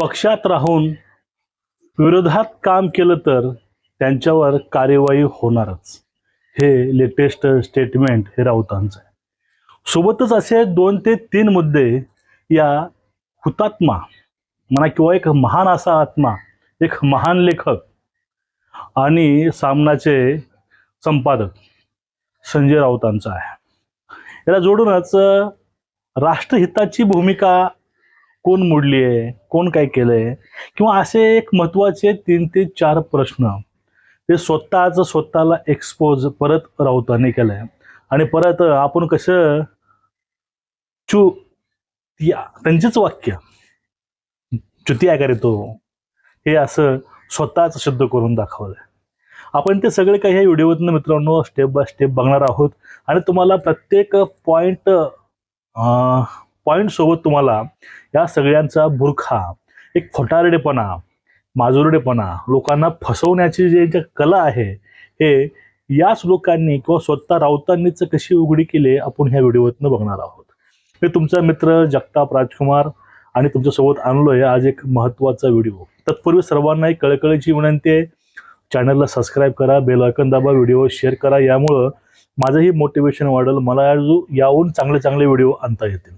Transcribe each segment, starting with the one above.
पक्षात राहून विरोधात काम केलं तर त्यांच्यावर कार्यवाही होणारच. हे लेटेस्ट स्टेटमेंट हे राऊतांचं आहे. सोबतच असे दोन ते तीन मुद्दे या हुतात्मा म्हणा किंवा एक महान असा आत्मा एक महान लेखक आणि सामनाचे संपादक संजय राऊतांचा आहे. याला जोडूनच राष्ट्रहिताची भूमिका कोण मोडली आहे कोण काय केलंय? किंवा असे एक महत्त्वाचे तीन ते चार प्रश्न. ते स्वतःच स्वतःला एक्सपोज परत राऊतांनी केलंय. आणि परत आपण कसं चू या त्यांचेच वाक्य. च्युती आकार तो हो? हे? असं स्वतःच सिद्ध करून दाखवलंय. आपण ते सगळे काही ह्या व्हिडिओतनं मित्रांनो स्टेप बाय स्टेप बघणार आहोत. आणि तुम्हाला प्रत्येक पॉईंट पॉईंट सोबत तुम्हाला या सगळ्यांचा बुरखा एक खोटारडेपणा माजुरडेपणा लोकांना फसवण्याची जे ज्या कला आहे हे याच लोकांनी किंवा स्वतः राऊतांनीच कशी उघडी केली आपण ह्या व्हिडिओतनं बघणार आहोत. मी तुमचा मित्र जगताप राजकुमार आणि तुमच्यासोबत आणलोय आज एक महत्त्वाचा व्हिडिओ. तत्पूर्वी सर्वांना एक कळकळीची विनंती आहे चॅनलला सबस्क्राईब करा बेल आयकन दाबा व्हिडिओ शेअर करा यामुळं माझंही मोटिवेशन वाढेल मला याहून चांगले चांगले व्हिडिओ आणता येतील.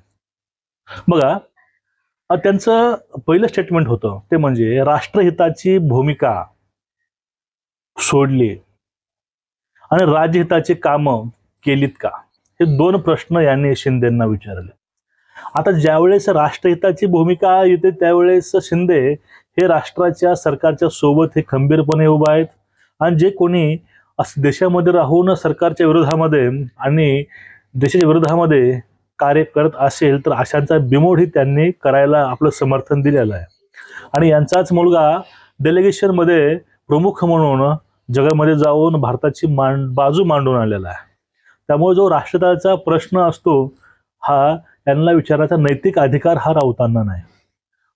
बघा त्यांचं पहिलं स्टेटमेंट होतं ते म्हणजे राष्ट्रहिताची भूमिका सोडली आणि राज्यहिताची कामं केलीत का? हे दोन प्रश्न यांनी शिंदेंना विचारले. आता ज्यावेळेस राष्ट्रहिताची भूमिका येते त्यावेळेस शिंदे हे राष्ट्राच्या सरकारच्या सोबत हे खंबीरपणे उभं आहेत आणि जे कोणी देशामध्ये राहून सरकारच्या विरोधामध्ये आणि देशाच्या विरोधामध्ये कार्य करत असेल तर अशांचा बिमोडही त्यांनी करायला आपलं समर्थन दिलेलं आहे. आणि यांचाच मुलगा डेलिगेशनमध्ये प्रमुख म्हणून जगामध्ये जाऊन भारताची मांड बाजू मांडून आलेला आहे. त्यामुळे जो राष्ट्रताचा प्रश्न असतो हा त्यांना विचारायचा नैतिक अधिकार हा राऊतांना नाही.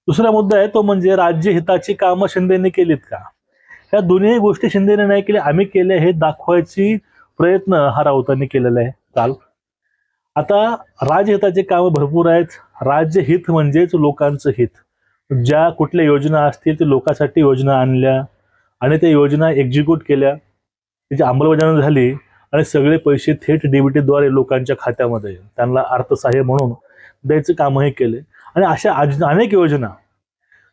दुसरा मुद्दा आहे तो म्हणजे राज्य हिताची कामं शिंदेने केलीत का? ह्या दोन्ही गोष्टी शिंदेने नाही केल्या आम्ही केल्या हे दाखवायची प्रयत्न हा राऊतांनी केलेला आहे. काल आता राजहिताचे कामं भरपूर आहेत. राज्यहित म्हणजेच लोकांचं हित. ज्या कुठल्या योजना असतील ते लोकांसाठी योजना आणल्या आणि त्या योजना एक्झिक्यूट केल्या. त्याची अंमलबजावणी झाली आणि सगळे पैसे थेट डीबीटीद्वारे लोकांच्या खात्यामध्ये त्यांना अर्थसहाय्य म्हणून द्यायचं कामही केले. आणि अशा अनेक योजना.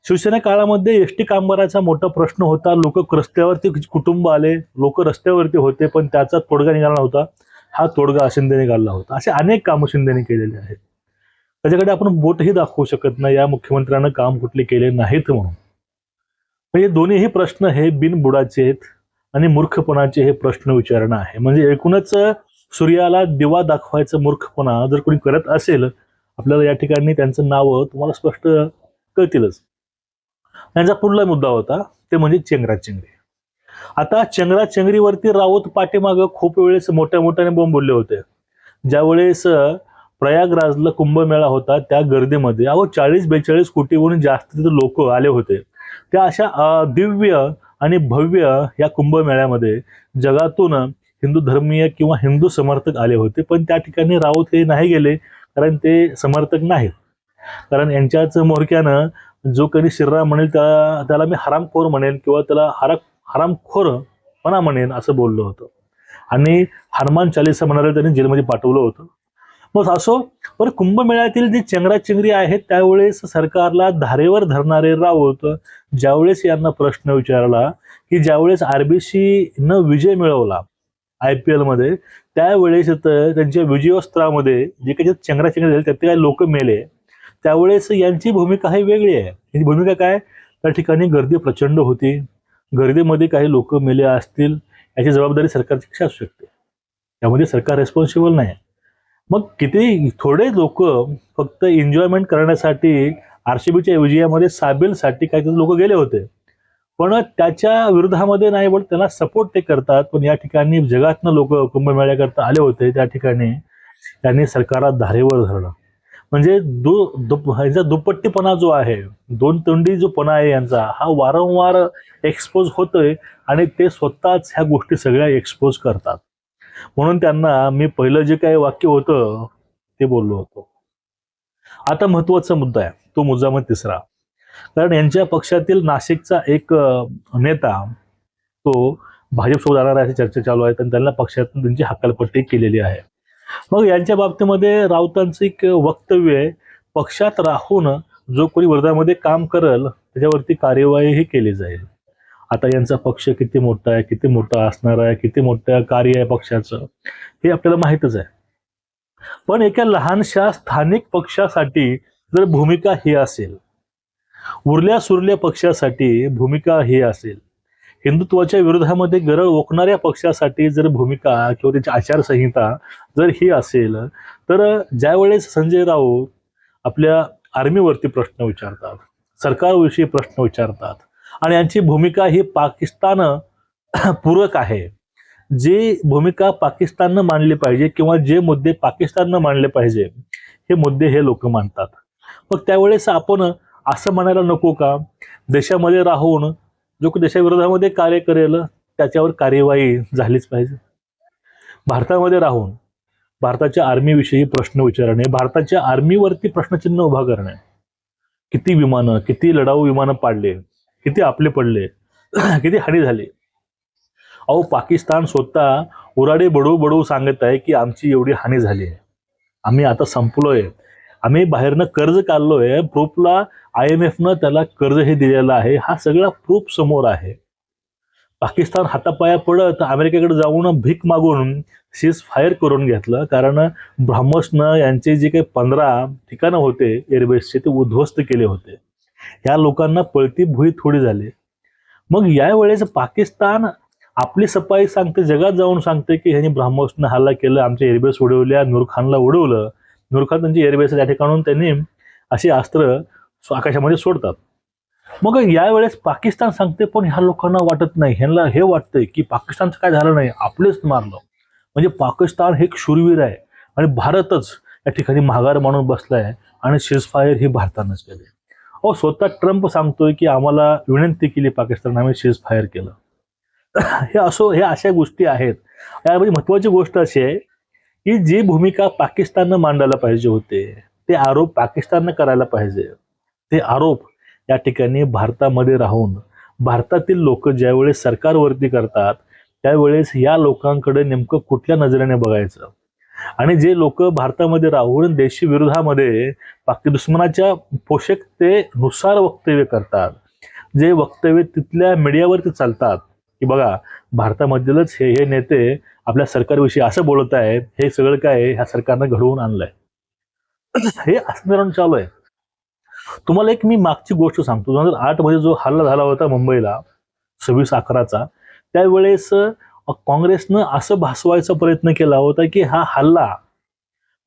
शिवसेना काळामध्ये एस टी कामगाराचा मोठा प्रश्न होता. लोक रस्त्यावरती कुटुंब आले. लोक रस्त्यावरती होते पण त्याचा तोडगा निघाला नव्हता. हा तोडगा शिंदेने काढला होता. असे अनेक कामं शिंदेने केलेले आहेत. त्याच्याकडे आपण बोटही दाखवू शकत नाही. या मुख्यमंत्र्यानं काम कुठले केले नाहीत म्हणून. म्हणजे दोन्हीही प्रश्न हे बिनबुडाचे आहेत आणि मूर्खपणाचे हे प्रश्न विचारणं आहे. म्हणजे एकूणच सूर्याला दिवा दाखवायचं मूर्खपणा जर कोणी करत असेल आपल्याला या ठिकाणी त्यांचं नाव तुम्हाला स्पष्ट कळतीलच. त्यांचा पुढला मुद्दा होता ते म्हणजे चेंगरा चेंगरे आता चेंगरा चेंगरीवरती राऊत पाठीमागं खूप वेळेस मोठ्या मोठ्याने बोंब बोलले होते. ज्यावेळेस प्रयागराजला कुंभमेळा होता त्या गर्दीमध्ये अहो चाळीस बेचाळीस कोटीहून जास्त लोक आले होते. त्या अशा दिव्य आणि भव्य या कुंभमेळ्यामध्ये जगातून हिंदू धर्मीय किंवा हिंदू समर्थक आले होते पण त्या ठिकाणी राऊत हे नाही गेले कारण ते समर्थक नाहीत. कारण यांच्याच मोरक्यानं जो कधी श्रीराम म्हणेल त्या त्याला मी हरामखोर म्हणेन किंवा त्याला हरक हरामखोरपणा म्हणेन असं बोललो होतं. आणि हनुमान चालिसा म्हणाले त्यांनी जेलमध्ये पाठवलं होतं. मग असो पण कुंभमेळ्यातील जी चेंगराचेंगरी आहे त्यावेळेस सरकारला धारेवर धरणारे राऊत ज्यावेळेस यांना प्रश्न विचारला की ज्यावेळेस आरबीसी न विजय मिळवला आय पी एलमध्ये त्यावेळेस तर त्यांच्या विजयोस्त्रामध्ये जे काही चेंगराचेंगरी झाली त्यात काही लोक मेले त्यावेळेस यांची भूमिका ही वेगळी आहे. यांची भूमिका काय? त्या ठिकाणी गर्दी प्रचंड होती. गर्दीमध्ये काही लोक मेले असतील याची जबाबदारी सरकारची कशी असू शकते? त्यामध्ये सरकार रेस्पॉन्सिबल नाही. मग किती थोडे लोक फक्त एन्जॉयमेंट करण्यासाठी आरसीबीच्या विजयामध्ये साबिलसाठी काही लोक गेले होते. पण त्याच्या विरोधामध्ये नाही बोल त्यांना सपोर्ट ते करतात. पण या ठिकाणी जगातनं लोक कुंभमेळ्याकरता आले होते त्या ठिकाणी त्यांनी सरकारला धारेवर धरलं. म्हणजे दु दुप ह्याचा दुपट्टीपणा जो आहे दोन तोंडी जो पणा आहे यांचा हा वारंवार एक्सपोज होतोय आणि ते स्वतःच ह्या गोष्टी सगळ्या एक्सपोज करतात. म्हणून त्यांना मी पहिलं जे काही वाक्य होतं ते बोललो होतो. आता महत्त्वाचा मुद्दा आहे तो मुद्दा मग तिसरा. कारण यांच्या पक्षातील नाशिकचा एक नेता तो भाजपसोबत जाणार आहे चर्चा चालू आहे आणि त्यांना पक्षातून त्यांची हकालपट्टी केलेली आहे. मग यांच्या बाबतीमध्ये राऊतांचं एक वक्तव्य आहे पक्षात राहून जो कोणी वर्धामध्ये काम करल त्याच्यावरती कार्यवाहीही केली जाईल. आता यांचा पक्ष किती मोठा आहे किती मोठा असणार आहे किती मोठं कार्य आहे पक्षाचं हे आपल्याला माहितच आहे. पण एका लहानशा स्थानिक पक्षासाठी जर भूमिका ही असेल उरल्या सुरल्या पक्षासाठी भूमिका ही असेल हिंदुत्वाच्या विरोधामध्ये गरळ ओकणाऱ्या पक्षासाठी जर भूमिका किंवा त्याची आचारसंहिता जर ही असेल तर ज्यावेळेस संजय राऊत आपल्या आर्मीवरती प्रश्न विचारतात सरकारविषयी प्रश्न विचारतात आणि यांची भूमिका ही पाकिस्तान पूरक आहे जी भूमिका पाकिस्ताननं मांडली पाहिजे किंवा जे मुद्दे पाकिस्ताननं मांडले पाहिजे हे मुद्दे हे लोक मांडतात. मग त्यावेळेस आपण असं म्हणायला नको का? देशामध्ये राहून जो देशाविरोधामध्ये कार्य करेल त्याच्यावर कार्यवाही झालीच पाहिजे. भारतामध्ये राहून भारताच्या आर्मीविषयी प्रश्न विचारणे भारताच्या आर्मीवरती प्रश्नचिन्ह उभा करणे. किती विमानं किती लढाऊ विमानं पाडले किती आपले पडले किती हानी झाली. अहो पाकिस्तान स्वतः उराडे बडू बडू सांगत आहे की आमची एवढी हानी झाली आहे. आम्ही आता संपलोय. आम्ही बाहेरनं कर्ज काढलोय प्रूफला आय एम एफनं त्याला कर्ज हे दिलेलं आहे. हा सगळा प्रूफ समोर आहे. पाकिस्तान हातापाया पडत अमेरिकेकडे जाऊन भीक मागून सीज फायर करून घेतलं. कारण ब्राह्मसनं यांचे जे काही पंधरा ठिकाणं होते एअरबेसचे ते उद्ध्वस्त केले होते. या लोकांना पळती भुई थोडी झाली. मग यावेळेस पाकिस्तान आपली सफाई सांगते जगात जाऊन सांगते की ह्यांनी ब्राह्मसनं हल्ला केलं आमच्या एअरबेस उडवल्या नूरखानला उडवलं. नूरखान त्यांची म्हणजे एअरबेस त्या ठिकाणून त्यांनी अशी अस्त्र आकाशामध्ये सोडतात. मग यावेळेस पाकिस्तान सांगते पण ह्या लोकांना वाटत नाही. ह्यांना हे वाटतंय की पाकिस्तानचं काय झालं नाही आपलेच मारलं. म्हणजे पाकिस्तान हे एक शूरवीर आहे आणि भारतच या ठिकाणी माघार मानून बसलाय आणि शिजफायर ही भारतानंच केली अहो स्वतः ट्रम्प सांगतोय की आम्हाला विनंती केली पाकिस्तान आम्ही शिजफायर केलं. हे असो हे अशा गोष्टी आहेत. यामध्ये महत्वाची गोष्ट अशी आहे की जी भूमिका पाकिस्ताननं मांडायला पाहिजे होते ते आरोप पाकिस्ताननं करायला पाहिजे. ते आरोप या ठिकाणी भारतामध्ये राहून भारतातील लोक ज्यावेळेस सरकारवरती करतात त्यावेळेस या लोकांकडे नेमकं कुठल्या नजरेने बघायचं? आणि जे लोक भारतामध्ये राहून देशी विरोधामध्ये पाकि दुश्मनाच्या पोषकतेनुसार वक्तव्य करतात जे वक्तव्य तिथल्या मीडियावरती चालतात की बघा भारतामधीलच हे हे नेते आपल्या सरकारविषयी असं बोलत आहेत हे सगळं काय ह्या सरकारनं घडवून आणलंय. हे असं निर्माण चालू आहे. तुम्हाला एक मी मागची गोष्ट सांगतो. दोन हजार आठमध्ये जो हल्ला झाला होता मुंबईला सव्वीस अकराचा त्यावेळेस काँग्रेसनं असं भासवायचा प्रयत्न केला होता की हा हल्ला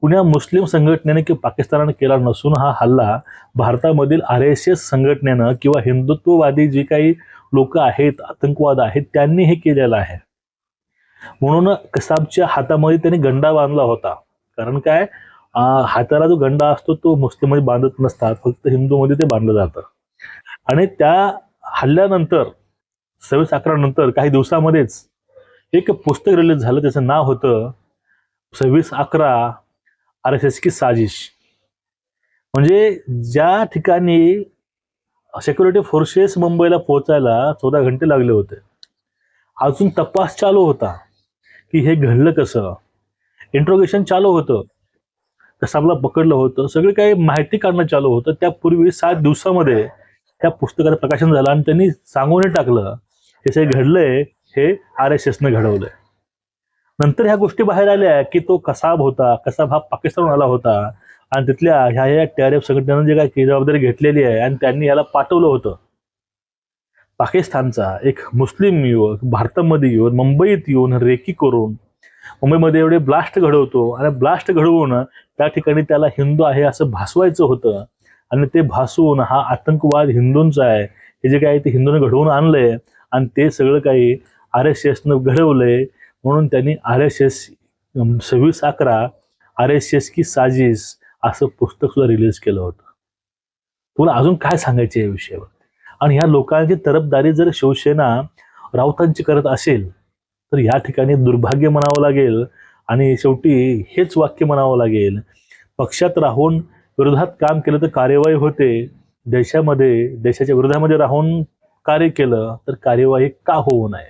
पुण्या मुस्लिम संघटनेने किंवा पाकिस्तानाने केला नसून हा हल्ला भारतामधील आर एस एस संघटनेनं किंवा हिंदुत्ववादी जी काही लोक आहेत आतंकवाद आहेत त्यांनी हे केलेलं आहे. म्हणून कसाबच्या हातामध्ये त्याने गंडा बांधला होता. कारण काय? हाताला जो गंडा असतो तो मुस्लिममध्ये बांधत नसतात. फक्त हिंदूमध्ये ते बांधलं जातं. आणि त्या हल्ल्यानंतर सव्वीस अकरा नंतर काही दिवसामध्येच एक पुस्तक रिलीज झालं. त्याचं नाव होतं सव्वीस अकरा आर एस एस की साजिश. म्हणजे ज्या ठिकाणी सेक्युरिटी फोर्सेस मुंबईला पोहोचायला चौदा घंटे लागले होते. अजून तपास चालू होता. की हे घडलं कसं? इंट्रोगेशन चालू होतं. कसाबला पकडलं होतं? सगळे काही माहिती काढणं चालू होतं. त्यापूर्वी सात दिवसामध्ये त्या पुस्तकाचं प्रकाशन झालं आणि त्यांनी सांगून टाकलं हे घडलंय हे आर एस एसनं घडवलंय. नंतर ह्या गोष्टी बाहेर आल्या की तो कसाब होता कसाब हा पाकिस्तानहून आला होता आणि तिथल्या ह्या ह्या टी आर एफ संघटनेनं जे काही जबाबदारी घेतलेली आहे आणि त्यांनी याला पाठवलं होतं. पाकिस्तानचा एक मुस्लिम युवक भारतामध्ये येऊन मुंबईत येऊन रेकी करून मुंबईमध्ये एवढे ब्लास्ट घडवतो. आणि ब्लास्ट घडवून त्या ठिकाणी त्याला हिंदू आहे असं भासवायचं होतं. आणि ते भासवून हा आतंकवाद हिंदूंचा आहे. हे जे काही ते हिंदूने घडवून आणलंय आणि ते सगळं काही आर एस एसनं घडवलंय म्हणून त्यांनी आर एस एस सव्वीस अकरा आर एस एस की साजिश असं पुस्तक सुद्धा रिलीज केलं होतं. तुला अजून काय सांगायचे या विषयावर? आणि ह्या लोकांची तरफदारी जर शिवसेना राऊतांची करत असेल तर या ठिकाणी दुर्भाग्य म्हणावं लागेल आणि शेवटी हेच वाक्य म्हणावं लागेल पक्षात राहून विरोधात काम केलं तर कार्यवाही होते. देशामध्ये देशाच्या विरोधामध्ये राहून कार्य केलं तर कार्यवाही का होऊ नये?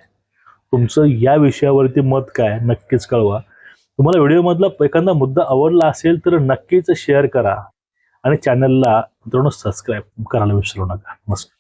तुमचं या विषयावरती मत काय? नक्कीच कळवा. तुम्हाला व्हिडिओमधला एखादा मुद्दा आवडला असेल तर नक्कीच शेअर करा आणि चॅनलला मित्रांनो सबस्क्राईब करायला विसरू नका. नमस्कार.